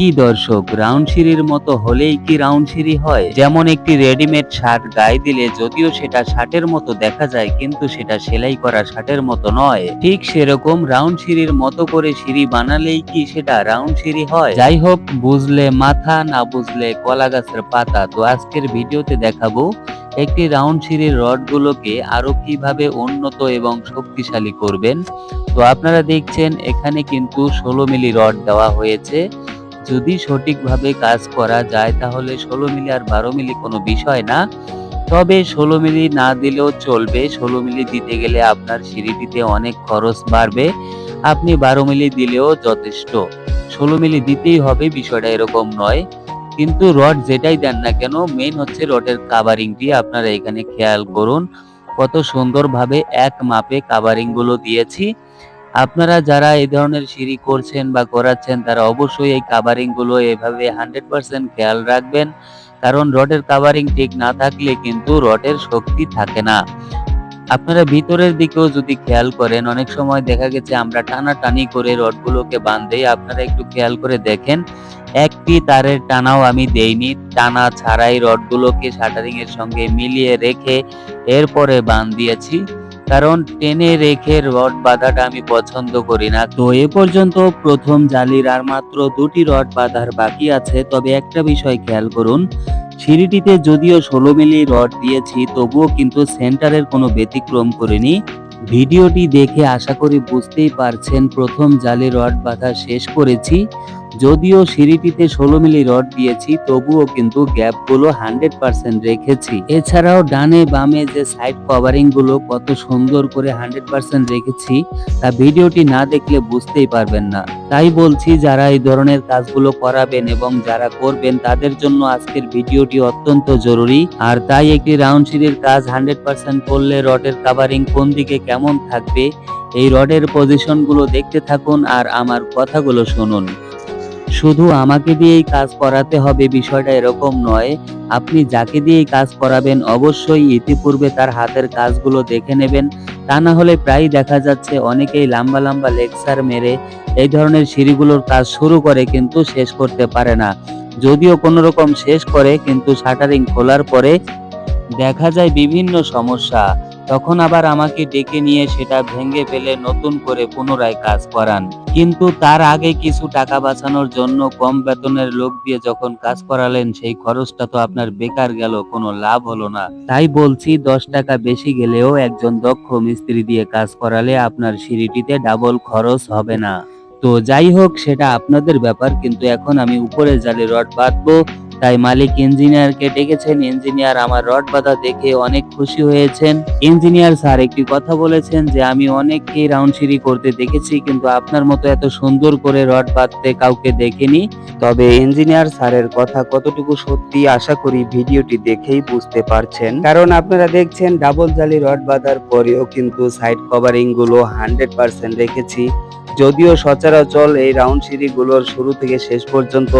কি দর্শক রাউন্ড সিঁড়ির মতো হলেই কি রাউন্ড সিঁড়ি হয়? যেমন একটি রেডিমেড শার্ট গায়ে দিলে যদিও সেটা শার্টের মতো দেখা যায়, কিন্তু সেটা সেলাই করা শার্টের মতো নয়। ঠিক সেরকম রাউন্ড সিঁড়ির মতো করে সিঁড়ি বানালেই কি সেটা রাউন্ড সিঁড়ি হয়? যাই হোক, বুঝলে মাথা, না বুঝলে কলা গাছের পাতা। তো আজকের ভিডিওতে দেখাবো একটি রাউন্ড সিঁড়ির রডগুলোকে আরও কীভাবে উন্নত এবং শক্তিশালী করবেন। তো আপনারা দেখছেন, এখানে কিন্তু ষোলো মিলি রড দেওয়া হয়েছে। যদি সঠিকভাবে কাজ করা যায়, তাহলে ষোলো মিলি আর বারো মিলি কোনো বিষয় না। তবে ষোলো মিলি না দিলেও চলবে। ষোলো মিলি দিতে গেলে আপনার সিঁড়িটিতে অনেক খরচ বাড়বে। আপনি বারো মিলি দিলেও যথেষ্ট। ষোলো মিলি দিতেই হবে, বিষয়টা এরকম নয়। কিন্তু রড যেটাই দেন না কেন মেন হচ্ছে রডের কাভারিংটি আপনারা এখানে খেয়াল করুন। কত সুন্দরভাবে এক মাপে কাভারিংগুলো দিয়েছি। আপনারা যারা এই ধরনের সিঁড়ি করছেন বা করাচ্ছেন, তারা অবশ্যই এই কাভারিংগুলো এভাবে হান্ড্রেড পার্সেন্ট খেয়াল রাখবেন। কারণ রডের কাভারিং ঠিক না থাকলে কিন্তু রডের শক্তি থাকে না। আপনারা ভিতরের দিকেও যদি খেয়াল করেন, অনেক সময় দেখা গেছে আমরা টানাটানি করে রডগুলোকে বাঁধে আপনারা একটু খেয়াল করে দেখেন। একটি তারের টানাও আমি দেইনি। টানা ছাড়াই রডগুলোকে শাটারিং এর সঙ্গে মিলিয়ে রেখে এরপরে বাঁধ দিয়েছি কারণ টেনে রেখে রড বাঁধাটা আমি পছন্দ করি না। তো এ পর্যন্ত প্রথম জালির আর মাত্র দুটি রড বাঁধার বাকি আছে, তবে একটা বিষয় খেয়াল করুন। সিঁড়িটিতে যদিও ষোলো মিলি রড দিয়েছি, তবুও কিন্তু সেন্টারের কোনো ব্যতিক্রম করিনি। ভিডিওটি দেখে আশা করি বুঝতেই পারছেন, প্রথম জালে রড বাঁধা শেষ করেছি। যদিও সিঁড়িটিতে ষোলো মিলি রড দিয়েছি, তবুও কিন্তু গ্যাপগুলো হান্ড্রেড পার্সেন্ট রেখেছি। এছাড়াও ডানে বামে যে সাইড কভারিংগুলো কত সুন্দর করে হান্ড্রেড পার্সেন্ট রেখেছি, তা ভিডিওটি না দেখলে বুঝতেই পারবেন না। তাই বলছি, যারা এই ধরনের কাজগুলো করাবেন এবং যারা করবেন, তাদের জন্য আজকের ভিডিওটি অত্যন্ত জরুরি। আর তাই একটি রাউন্ড সিঁড়ির কাজ হান্ড্রেড পার্সেন্ট করলে রডের কাভারিং কোন দিকে কেমন থাকবে, এই রডের পজিশনগুলো দেখতে থাকুন আর আমার কথাগুলো শুনুন। শুধু আমাকে দিয়েই কাজ করাতে হবে বিষয়টা এরকম নয়। আপনি যাকে দিয়েই কাজ করাবেন অবশ্যই ইতিপূর্বে তার হাতের কাজগুলো দেখে নেবেন। তা না হলে প্রায় দেখা যাচ্ছে অনেকেই লম্বা লম্বা লেকচার মেরে এই ধরনের সিঁড়িগুলোর কাজ শুরু করে কিন্তু শেষ করতে পারে না। যদিও কোনো রকম শেষ করে কিন্তু শাটারিং খোলার পরে দেখা যায় বিভিন্ন সমস্যা। তখন আবার আমাকে ডেকে নিয়ে সেটা ভেঙে ফেলে নতুন করে পুনরায় কাজ করান। কিন্তু তার আগে কিছু টাকা বাঁচানোর জন্য কম বেতনের লোক দিয়ে যখন কাজ করালেন, সেই খরচটা তো আপনার বেকার গেল, কোনো লাভ হলো না। তাই বলছি, দশ টাকা বেশি গেলেও একজন দক্ষ মিস্ত্রি দিয়ে কাজ করালে আপনার সিঁড়িটিতে ডাবল খরচ হবে না। তো যাই হোক, সেটা আপনাদের ব্যাপার, কিন্তু এখন আমি উপরে জালে রড বাঁধবো তাই মালিক ইঞ্জিনিয়ারকে ডেকেছেন। ইঞ্জিনিয়ার, আমার রড বাঁধা দেখে অনেক খুশি হয়েছেন। ইঞ্জিনিয়ার স্যার একটি কথা বলেছেন যে, আমি অনেককেই রাউন্ড সিঁড়ি করতে দেখেছি, কিন্তু আপনার মতো এত সুন্দর করে রড বাঁধতে কাউকে দেখিনি। তবে ইঞ্জিনিয়ার স্যারের কথা কতটুকু সত্যি আশা করি ভিডিওটি দেখেই বুঝতে পারছেন। কারণ আপনারা দেখছেন, ডাবল জালি রড বাঁধার পরেও কিন্তু সাইড কভারিংগুলো হান্ড্রেড পার্সেন্ট রেখেছি। যদিও সচরাচর এই রাউন্ড সিঁড়িগুলোর শুরু থেকে শেষ পর্যন্ত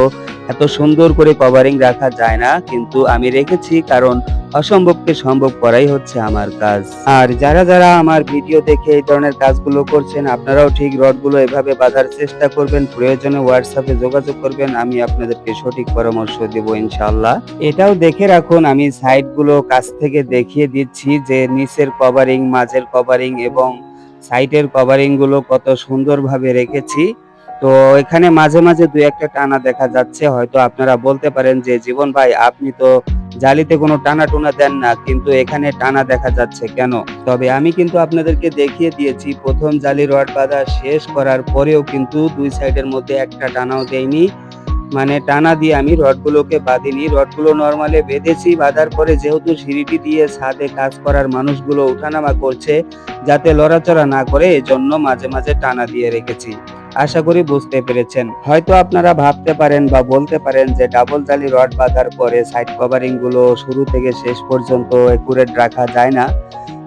এত সুন্দর করে কভারিং রাখা যায় না, কিন্তু আমি রেখেছি কারণ অসম্ভবকে সম্ভব করাই হচ্ছে আমার কাজ। আর যারা যারা আমার ভিডিও দেখে এই ধরনের কাজগুলো করছেন, আপনারাও ঠিক রডগুলো এভাবে বাঁধার চেষ্টা করবেন, প্রয়োজনে হোয়াটসঅ্যাপে যোগাযোগ করবেন, আমি আপনাদেরকে সঠিক পরামর্শ দেব ইনশাল্লাহ এটাও দেখে রাখুন, আমি সাইডগুলো কাছ থেকে দেখিয়ে দিচ্ছি যে নিচের কভারিং মাঝের কভারিং এবং সাইডের কভারিংগুলো কত সুন্দরভাবে রেখেছি। তো এখানে মাঝে মাঝে দুই একটা টানা দেখা যাচ্ছে, হয়তো আপনারা বলতে পারেন যে, জীবন ভাই, আপনি তো জালিতে কোনো টানা টুনা দেন না, কিন্তু এখানে টানা দেখা যাচ্ছে কেন? তবে আমি কিন্তু আপনাদেরকে দেখিয়ে দিয়েছি, প্রথম জালি রড বাঁধা শেষ করার পরেও কিন্তু দুই সাইডের মধ্যে একটা টানাও দেয়নি। মানে টানা দিয়ে আমি রডগুলোকে বাঁধিনি। রডগুলো নর্মালে বেঁধেছি, বাঁধার পরে যেহেতু সিঁড়িটি দিয়ে ছাদে কাজ করার মানুষগুলো ওঠানামা করছে, যাতে লড়াচড়া না করে এজন্য মাঝে মাঝে টানা দিয়ে রেখেছি। আশা করি বুঝতে পেরেছেন। হয়তো আপনারা ভাবতে পারেন বা বলতে পারেন যে ডাবল জালি রড বাঁধার পরে সাইড কভারিংগুলো শুরু থেকে শেষ পর্যন্ত একুরেট রাখা যায় না।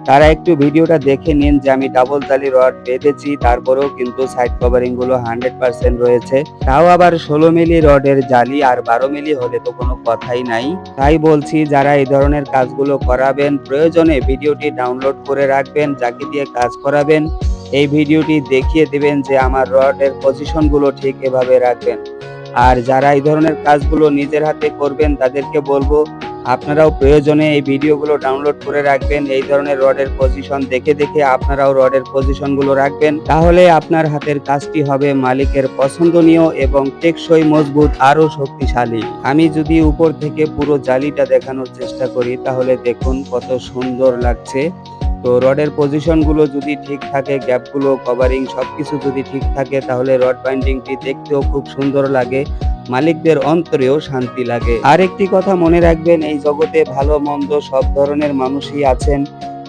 তারা একটু ভিডিওটা দেখে নিন যে আমি ডাবল জালি রড বেঁধেছি তারপরেও কিন্তু সাইড কভারিংগুলো হান্ড্রেড পার্সেন্ট রয়েছে। তাও আবার ষোলো মিলি রডের জালি আর বারো মিলি হলে তো কোনো কথাই নাই। তাই বলছি, যারা এই ধরনের কাজগুলো করাবেন, প্রয়োজনে ভিডিওটি ডাউনলোড করে রাখবেন, যাকে দিয়ে কাজ করাবেন, এই ভিডিওটি দেখিয়ে দেবেন যে আমার রডের পজিশনগুলো ঠিক এভাবে রাখবেন। আর যারা এই ধরনের কাজগুলো নিজের হাতে করবেন, তাদেরকে বলব আপনারাও প্রয়োজনে এই ভিডিওগুলো ডাউনলোড করে রাখবেন, এই ধরনের রডের পজিশন দেখে দেখে আপনারাও রডের পজিশনগুলো রাখবেন। তাহলে আপনার হাতের কাজটি হবে মালিকের পছন্দনীয় এবং টেকসই, মজবুত, আরও শক্তিশালী। আমি যদি উপর থেকে পুরো জালিটা দেখানোর চেষ্টা করি, তাহলে দেখুন কত সুন্দর লাগছে। তো রডের পজিশনগুলো যদি ঠিক থাকে গ্যাপগুলো কভারিং সব কিছু যদি ঠিক থাকে, তাহলে রড বাইন্ডিংটি দেখতেও খুব সুন্দর লাগে। মালিকদের অন্তরেও শান্তি লাগে। আর একটি কথা মনে রাখবেন, এই জগতে ভালো, মন্দ সব ধরনের মানুষই আছেন,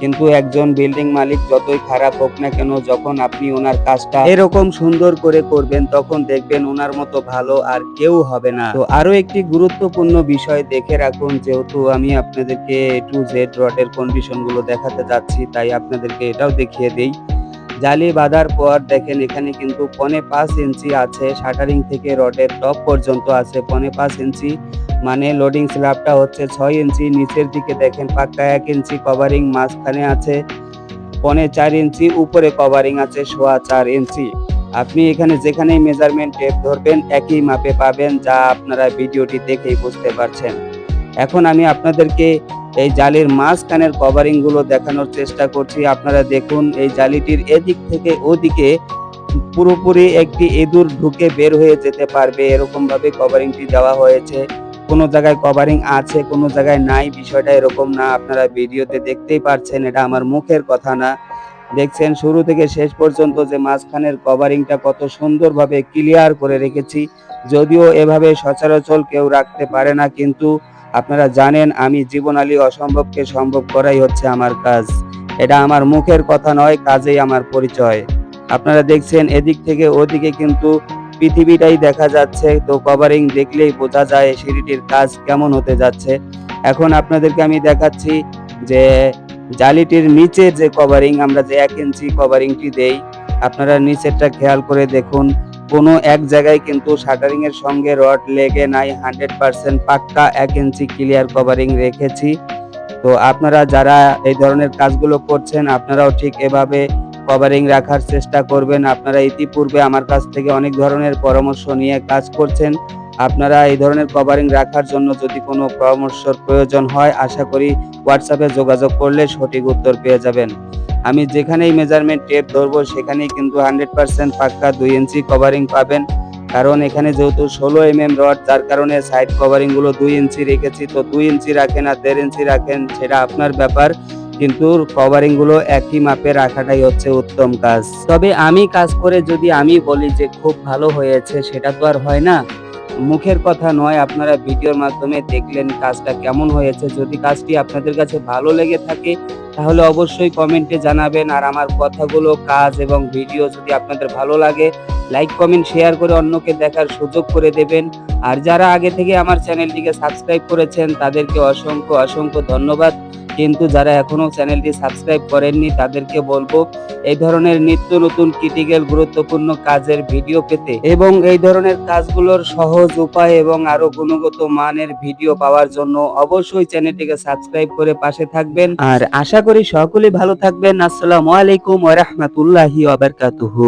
কিন্তু একজন বিল্ডিং মালিক যতই খারাপ হোক না কেন, যখন আপনি ওনার কাজটা এরকম সুন্দর করে করবেন, তখন দেখবেন ওনার মতো ভালো আর কেউ হবে না। তো আরও একটি গুরুত্বপূর্ণ বিষয় দেখে রাখুন, যেহেতু আমি আপনাদেরকে টু জেড রডের কন্ডিশনগুলো দেখাতে যাচ্ছি, তাই আপনাদেরকে এটাও দেখিয়ে দেই। জালি বাঁধার পর দেখেন এখানে কিন্তু পনে পাঁচ ইঞ্চি আছে, শাটারিং থেকে রডের টপ পর্যন্ত আছে, পনে পাঁচ ইঞ্চি মানে লোডিং স্ল্যাবটা হচ্ছে ছয় ইঞ্চি, নিচের দিকে দেখেন পাক্কা এক ইঞ্চি কভারিং মাঝখানে আছে, পনে চার ইঞ্চি উপরে কভারিং আছে, সোয়া চার ইঞ্চি। আপনি এখানে যেখানেই মেজারমেন্ট টেপ ধরবেন, একই মাপে পাবেন, যা আপনারা ভিডিওটি দেখেই বুঝতে পারছেন। এখন আমি আপনাদেরকে এই জালির মাঝখানের কভারিংগুলো দেখানোর চেষ্টা করছি। আপনারা দেখুন, এই জালিটির এদিক থেকে ওদিকে পুরোপুরি একটি ইঁদুর ঢুকে বের হয়ে যেতে পারবে। এরকম ভাবে কভারিংটি দেওয়া হয়েছে। কোনো জায়গায় কভারিং আছে, কোনো জায়গায় নাই, বিষয়টা এরকম না। আপনারা ভিডিওতে দেখতেই পারছেন, এটা আমার মুখের কথা না। দেখছেন, শুরু থেকে শেষ পর্যন্ত যে মাঝখানের কভারিংটা কত সুন্দরভাবে ক্লিয়ার করে রেখেছি। যদিও এভাবে সচরাচর কেউ রাখতে পারে না, কিন্তু আপনারা জানেন, আমি জীবন আলী অসম্ভবকে সম্ভব করাই হচ্ছে আমার কাজ। এটা আমার মুখের কথা নয়, কাজেই আমার পরিচয়। আপনারা দেখছেন, এদিক থেকে ওদিকে কিন্তু পৃথিবীটাই দেখা যাচ্ছে। তো কভারিং দেখলেই বোঝা যায় সিঁড়িটির কাজ কেমন হতে যাচ্ছে। এখন আপনাদেরকে আমি দেখাচ্ছি যে জালিটির নিচের যে কভারিং, আমরা যে এক ইঞ্চি কভারিংটি দেই, আপনারা নিচেরটা খেয়াল করে দেখুন। কোনো এক জায়গায় কিন্তু শাটারিং এর সঙ্গে রড লেগে নাই, হান্ড্রেড পার্সেন্ট পাক্কা এক ইঞ্চি ক্লিয়ার কভারিং রেখেছি। তো আপনারা যারা এই ধরনের কাজগুলো করছেন, আপনারাও ঠিক এভাবে কভারিং রাখার চেষ্টা করবেন। আপনারা ইতিপূর্বে আমার কাছ থেকে অনেক ধরনের পরামর্শ নিয়ে কাজ করছেন। আপনারা এই ধরনের কভারিং রাখার জন্য যদি কোনো পরামর্শের প্রয়োজন হয়, আশা করি হোয়াটসঅ্যাপে যোগাযোগ করলে সঠিক উত্তর পেয়ে যাবেন। আমি যেখানেই মেজারমেন্ট টেপ ধরবো, সেখানেই কিন্তু হান্ড্রেড পার্সেন্ট পাক্কা দুই ইঞ্চি কভারিং পাবেন। কারণ এখানে যেহেতু ষোলো এম এম রড যার কারণে সাইড কভারিংগুলো দুই ইঞ্চি রেখেছি, তো দুই ইঞ্চি রাখেন আর দেড় ইঞ্চি রাখেন, সেটা আপনার ব্যাপার। কিন্তু কভারিংগুলো একই মাপে রাখাটাই হচ্ছে উত্তম কাজ। তবে আমি কাজ করে যদি আমি বলি যে খুব ভালো হয়েছে, সেটা তো আর হয় না। মুখের কথা নয়, আপনারা ভিডিওর মাধ্যমে দেখলেন কাজটা কেমন হয়েছে। যদি কাজটি আপনাদের কাছে ভালো লেগে থাকে, তাহলে অবশ্যই কমেন্টে জানাবেন। আর আমার কথাগুলো, কাজ এবং ভিডিও যদি আপনাদের ভালো লাগে লাইক কমেন্ট শেয়ার করে অন্যকে দেখার সুযোগ করে দেবেন। আর যারা আগে থেকে আমার চ্যানেলটিকে সাবস্ক্রাইব করেছেন, তাদেরকে অসংখ্য অসংখ্য ধন্যবাদ। কিন্তু যারা এখনও চ্যানেলটি সাবস্ক্রাইব করেননি, তাদেরকে বলব এই ধরনের নিত্য নতুন ক্রিটিক্যাল গুরুত্বপূর্ণ কাজের ভিডিও পেতে এবং এই ধরনের কাজগুলোর সহজ উপায় এবং আরও গুণগত মানের ভিডিও পাওয়ার জন্য অবশ্যই চ্যানেলটিকে সাবস্ক্রাইব করে পাশে থাকবেন। আর আশা করি সকলেই ভালো থাকবেন। আসসালামু আলাইকুম ওয়া রাহমাতুল্লাহি ওয়া বারাকাতুহু।